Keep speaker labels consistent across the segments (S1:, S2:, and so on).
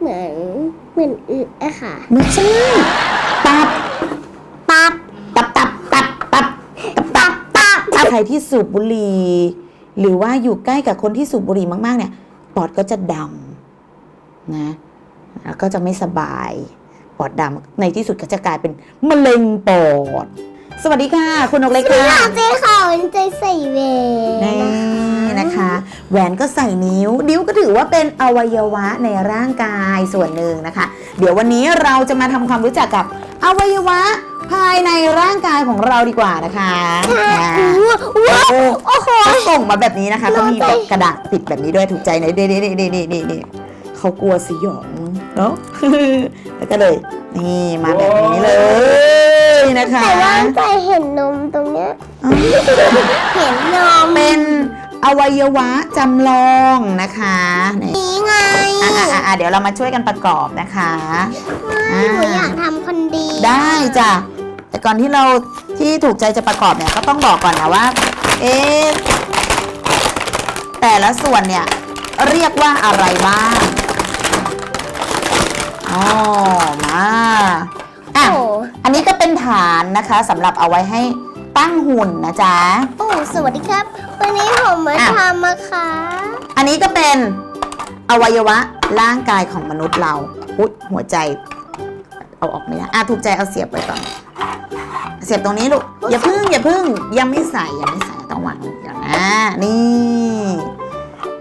S1: เหมือนเหมือนอึอะค่ะ
S2: ไม่ใช่ตับ
S1: ปับ
S2: ตับตับตับตับตับตับตับใครที่สูบบุหรี่หรือว่าอยู่ใกล้กับคนที่สูบบุหรี่มาก ๆ เนี่ย ปอดก็จะดำนะแล้วก็จะไม่สบาย ปอดดำในที่สุดก็จะกลายเป็นมะเร็งปอด สวัสดีค่ะ คุณนกเล็ก
S1: คือ
S2: ค่ะ
S1: เจเขาใจใส่เว
S2: นี่นะคะ แหวนก็ใส่นิ้ว นิ้วก็ถือว่าเป็นอวัยวะในร่างกายส่วนหนึ่งนะคะ เดี๋ยววันนี้เราจะมาทำความรู้จักกับอวัยวะภายในร่างกายของเราดีกว่านะคะนะ
S1: ว้าว
S2: โอ้
S1: โอ้โห
S2: เขาส่งมาแบบนี้นะคะ
S1: เรา
S2: เขามี
S1: ใจ
S2: แบบกระดาษติดแบบนี้ด้วยถูกใจไหนนี่นี่นี่นี่นี่นี่เขากลัวสยองเนาะแล้วก็เลยนี่มาแบบนี้เลยนะคะ
S1: แต่ว่าใจเห็นนมตรงเนี้ย
S2: อ้าว
S1: เห็นนม
S2: เป็น อวัยวะจำลองนะคะนี่
S1: นี้ไง
S2: อะอะอะอะเดี๋ยวเรามาช่วยกันประกอบนะคะอ่า
S1: หนูอยากทำคนดี
S2: ได้จ้ะแต่ก่อนที่เราที่ถูกใจจะประกอบเนี่ยก็ต้องบอกก่อนนะว่า เอ๊ะแต่ละส่วนเนี่ยเรียกว่าอะไรบ้างอ๋อมาอะ
S1: โอ้
S2: อันนี้ก็เป็นฐานนะคะสำหรับเอาไว้ให้ ตั้งหุ่นนะจ๊ะ
S1: โอ้สวัสดีครับ วันนี้ผมมา
S2: อะ
S1: ทำมาค่ะ
S2: อันนี้ก็เป็นอวัยวะร่างกายของมนุษย์เรา อุ๊ยหัวใจ เอาออกไม่ได้อะถูกใจเอาเสียบไปก่อน เสียบตรงนี้ลูก อย่าพึ่งอย่าพึ่งยังไม่ใส่ยังไม่ใส่ต้องวางก่อนนะ นี่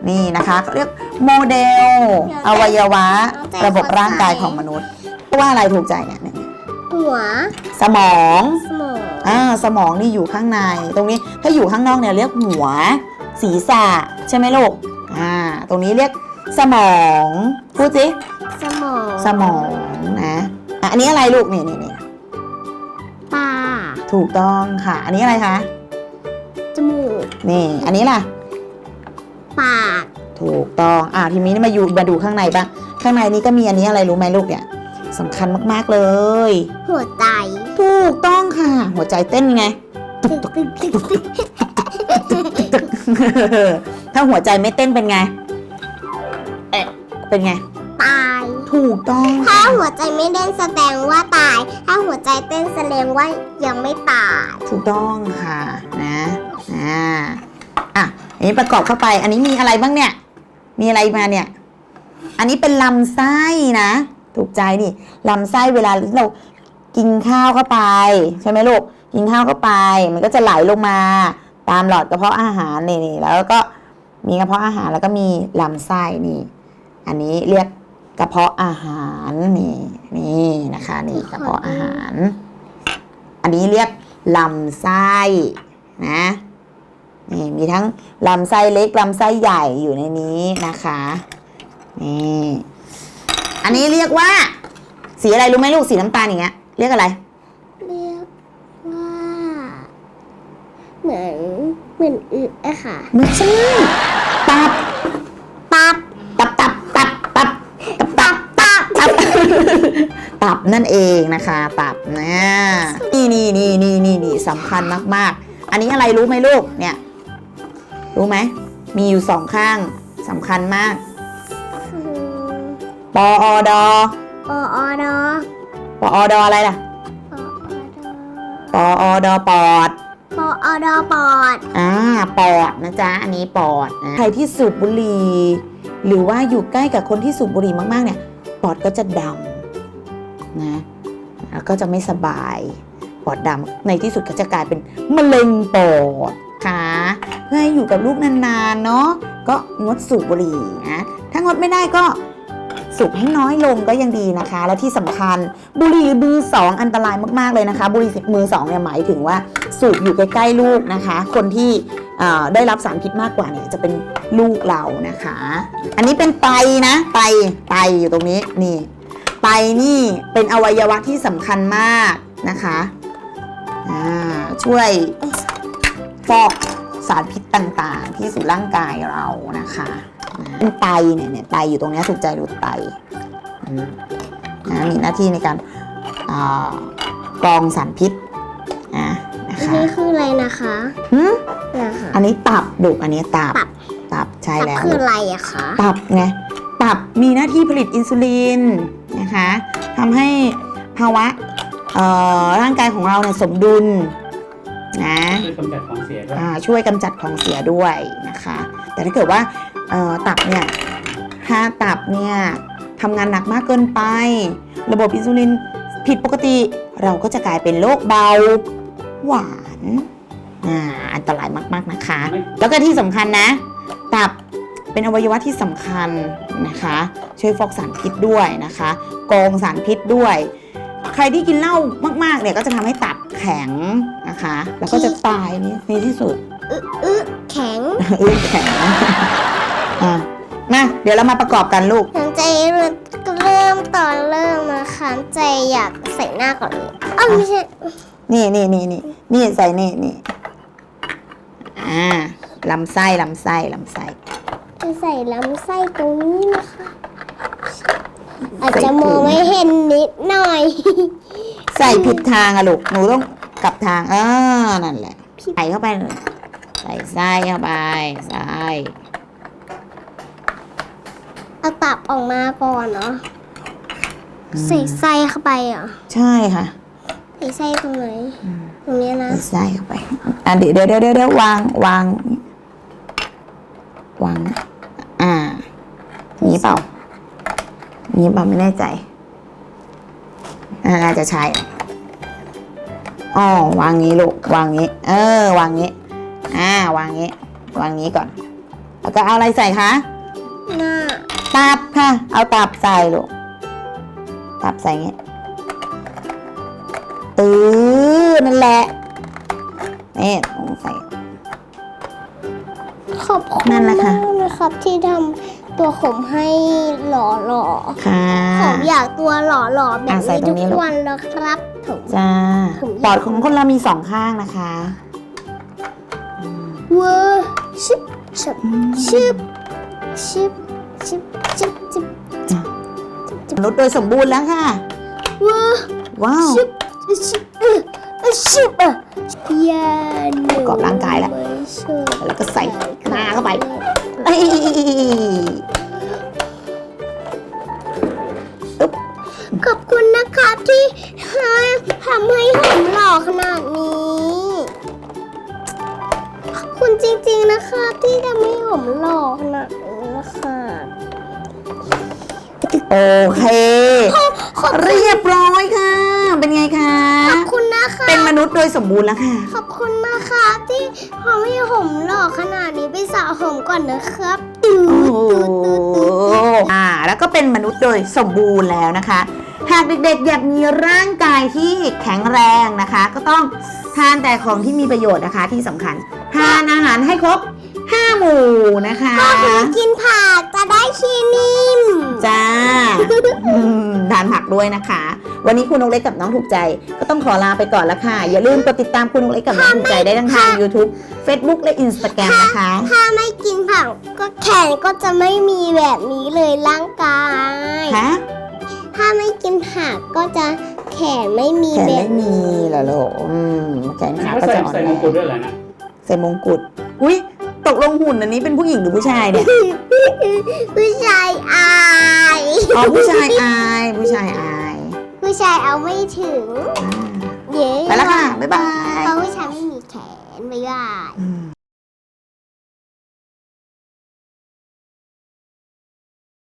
S2: นี่นะคะเขาเรียกโมเดล อวัยวะ ระบบร่างกายของมนุษย์ว่าอะไรถูกใจเนี่ยเนี่ย
S1: หัว
S2: สมอง
S1: สมอง
S2: อ่าสมองนี่อยู่ข้างใน ตรงนี้ถ้าอยู่ข้างนอกเนี่ยเรียกหัว ศีรษะใช่ไหมลูกอ่าตรงนี้เรียกสมองพูดสิ
S1: สมอง
S2: สมองนะอะอันนี้อะไรลูกนี่นี่นี่
S1: ตา
S2: ถูกต้องค่ะ อันนี้อะไรคะ
S1: จมูก
S2: นี่อันนี้ล่ะ
S1: ปาก
S2: ถูกต้องอ่าทีนี้มาอยู่มาดูข้างในบ้างข้างในนี้ก็มีอันนี้อะไรรู้ไหมลูกเนี่ย สำคัญมากๆเลย
S1: หัวใจ
S2: ถูกต้องค่ะ หัวใจเต้นไง
S1: ตึกตึกตึกตึก
S2: ถ้าหัวใจไม่เต้นเป็นไง เอ๊ะเป็นไง
S1: ตาย
S2: ถูกต้อง
S1: ถ้า
S2: ค่ะ
S1: หัวใจไม่เต้นแสดงว่าตาย ถ้าหัวใจเต้นแสดงว่ายังไม่ตาย
S2: ถูกต้องค่ะนะอ่าอะอันนี้ประกอบเข้าไป อันนี้มีอะไรบ้างเนี่ย มีอะไรมาเนี่ย อันนี้เป็นลำไส้นะ ถูกใจนี่ลำไส้เวลาเรากินข้าวเข้าไป ใช่ไหมลูกกินข้าวเข้าไป มันก็จะไหลลงมาตามหลอดกระเพาะอาหารนี่นี่แล้วก็มีกระเพาะอาหารแล้วก็มีลำไส้นี่ อันนี้เรียกกระเพาะอาหารนี่นี่นะคะนี่กระเพาะอาหาร อันนี้เรียกลำไส้นะนี่มีทั้งลำไส้เล็กลำไส้ใหญ่อยู่ในนี้นะคะนี่ อันนี้เรียกว่า สีอะไรรู้ไหมลูกสีน้ำตาลอย่างเงี้ยเรียกอะไร
S1: เรียกว่า เหมือนเหมือนอึอะค่ะ
S2: ไม่ใช่ตับ
S1: ปับ
S2: ตับตับตับตับตับตับตับตับตับนั่นเองนะคะตับนะนี่นี่นี่นี่นี่นี่สำคัญมากๆ อันนี้อะไรรู้ไหมลูกเนี่ย รู้ไหมมีอยู่สองข้างสำคัญมาก
S1: คือ
S2: ปออดอ
S1: ปออดอ
S2: ปออดออะไรล่ะ
S1: ปออดอ
S2: ปออดอปอด
S1: ปออดอปอด
S2: อ่าปอดนะจ๊ะอันนี้ปอดนะใครที่สูบบุหรี่หรือว่าอยู่ใกล้กับคนที่สูบบุหรี่มากๆเนี่ยปอดก็จะดำนะแล้วก็จะไม่สบายปอดดำในที่สุดก็จะกลายเป็นมะเร็งปอดค่ะเพื่อให้อยู่กับลูกนานๆเนาะก็งดสูบบุหรี่นะถ้างดไม่ได้ก็ สูบให้น้อยลงก็ยังดีนะคะ และที่สำคัญบุหรี่มือสองอันตรายมากๆเลยนะคะ บุหรี่มือสองเนี่ยหมายถึงว่าสูบอยู่ใกล้ๆลูกนะคะ คนที่ได้รับสารพิษมากกว่าเนี่ยจะเป็นลูกเรานะคะ อันนี้เป็นไตนะไตไตอยู่ตรงนี้นี่ไตนี่เป็นอวัยวะที่สำคัญมากนะคะช่วยฟอก สารพิษต่างๆ ที่สู่ร่างกายเรานะคะนะเป็นไตเนี่ยเนี่ยไตอยู่ตรงเนี้ยถูกใจดูไตอืมนะมีหน้าที่ในการอ่ากรองสารพิษนะนะ
S1: อัน
S2: คะ
S1: นี้คืออะไรนะคะ
S2: หึ
S1: นะคะ
S2: อันนี้ตับดุอันนี้ตับ
S1: ตับ
S2: ตับใช่
S1: ตับ
S2: แล้ว
S1: คืออะไรอะคะ
S2: ตับไงตับมีหน้าที่ผลิตอินซูลินนะคะทำให้ภาวะเอ่อร่างกายของเราเนี่ยสมดุล นะ
S3: ช่วยกำจัดของเสียด้วย
S2: อ่าช่วยกำจัดของเสียด้วยนะคะ แต่ถ้าเกิดว่าเอ่อตับเนี่ยถ้าตับเนี่ยทำงานหนักมากเกินไป ระบบอินซูลินผิดปกติเราก็จะกลายเป็นโรคเบาหวานอ่าอันตรายมากๆนะคะ
S3: ไม่
S2: แล้วก็ที่สำคัญนะ ตับเป็นอวัยวะที่สำคัญนะคะ ช่วยฟอกสารพิษด้วยนะคะกรองสารพิษด้วย ใครที่กินเหล้ามากๆเนี่ยก็จะทำให้ตับ แข็งนะคะ แล้วก็จะตายในในที่สุด
S1: อึอึแข็ง
S2: อุ้ยแข็งอะมาเดี๋ยวเรามาประกอบกันลูก
S1: น้ำใจเริ่มเริ่มตอนเริ่มนะคะน้ำใจอยากใส่หน้าก่อนเลยอ้าวไม่ใช่
S2: นี่นี่นี่นี่นี่ใส่นี่นี่อ่าลำไส้ลำไส้ลำไส้
S1: จะใส่ลำไส้ตรงนี้นะคะอาจจะมองไม่เห็นนิดหน่อย
S2: ใส่ผิดทางอะลูก หนูต้องกลับทางเออนั่นแหละ ใส่เข้าไปเลยใส่ไส้เข้าไปไส้
S1: เอาตับออกมาก่อนเนาะใส่ไส้เข้าไปเหรอะ
S2: ใช่ค่ะ
S1: ใส่ไส้ตรงไหนตรงเนี้ยนะ
S2: ใส่ไส้เข้าไปอะเดี๋ยวเดี๋ยวเดี๋ยวเดี๋ยววางวางวางนะอ่านี้เปล่านี้เปล่าไม่แน่ใจอ่า น่าจะใช่อ๋อวางงี้ลูกวางงี้ เออ วางงี้ อ่าวางงี้ วางงี้ก่อน แล้วก็เอาอะไรใส่คะ
S1: หน้า
S2: ตับค่ะ เอาตับใส่ลูกตับใส่เงี้ยเออนั่นแหละนี่ต้องใส่
S1: ขอบคุณ
S2: นั่นแหละค่ะ
S1: มากนะครับที่ทำ ตัวผมให้หล่อหล่อๆ
S2: ค่ะ
S1: ผมอยากตัวหล่อหล่อๆแบบ
S2: อะใส่
S1: นี้
S2: ตร
S1: ทุ
S2: ง
S1: ก
S2: นี้ลูก
S1: วันแล้วครับผม
S2: จ้า
S1: ผมอยาก
S2: ปอดของคนเรามีสองข้างนะคะอืม
S1: เวอร์ชิบชิบชิบชิบชิบชิบชิบ
S2: มนุษย์โดยสมบูรณ์แล้วค่ะ
S1: เวอร์
S2: ว้าว
S1: ชิบชิบเออเออชิบอะยาหนู
S2: ประกอบร่างกายแล้ว
S1: ไม่ชอบ
S2: แล้วก็ใส่หน้าเข้าไปเอ้ย
S1: ขอบคุณนะครับที่ให้ทำให้ผมหล่อขนาดนี้ ขอบคุณจริงๆนะครับที่ทำให้ผมหล่อขนาดนี้นะครับ
S2: โอเค
S1: ขอบ
S2: เรียบ
S1: นะคะ
S2: เป็นมนุษย์โดยสมบูรณ์แล้วค่ะ
S1: ขอบคุณนะคะที่ทำให้ผมหล่อขนาดนี้ไปสระผมก่อนนะครับตูด
S2: โอ้โห
S1: ตูดตูดตูด
S2: อ่า แล้วก็เป็นมนุษย์โดยสมบูรณ์แล้วนะคะ หากเด็กๆอยากมีร่างกายที่แข็งแรงนะคะ ก็ต้องทานแต่ของที่มีประโยชน์นะคะที่สำคัญ ทานอาหารให้ครบ 5 หมู่นะคะ
S1: ก็คือกินผักจะได้ ชีนิ่ม
S2: จ้าอืมทานผักด้วยนะคะ วันนี้คุณนกเล็กกับน้องถูกใจ ก็ต้องขอลาไปก่อนแล้วค่ะ อย่าลืมกดติดตามคุณนกเล็กกับน้องถูกใจได้ทั้งทาง YouTube Facebook และ Instagram นะคะ
S1: ถ้าไม่กินผักก็แขนก็จะไม่มีแบบนี้เลยร่างกาย
S2: ฮะ
S1: ถ้าไม่กินผักก็จะแขนไม่มี
S2: แขน
S1: แบ
S2: ไม่
S1: บ
S2: มี
S1: นี้
S2: เหรอลูกอืมแขน
S3: อันนี้
S2: ขา
S3: ก็
S2: ก็
S3: ใส่
S2: จะอ่อน
S3: ใส่
S2: แร
S3: มงกุฎ
S2: ง
S3: ด้วยเหรอนะ
S2: ใส่มงกุฎอุ้ย ตกลงหุ่นอันนี้เป็นผู้หญิงหรือผู้ชายเนี่ย
S1: ผู้ชายอาย
S2: อ๋อผู้ชายอายผู้ชายอาย
S1: ผู้ชายเอาไม่ถึง
S2: อ่า
S1: เย้
S2: ไปแล้วค่ะ บ๊ายบาย
S1: เพราะผู้ชายไม่มีแขนไม่ได้
S2: อืม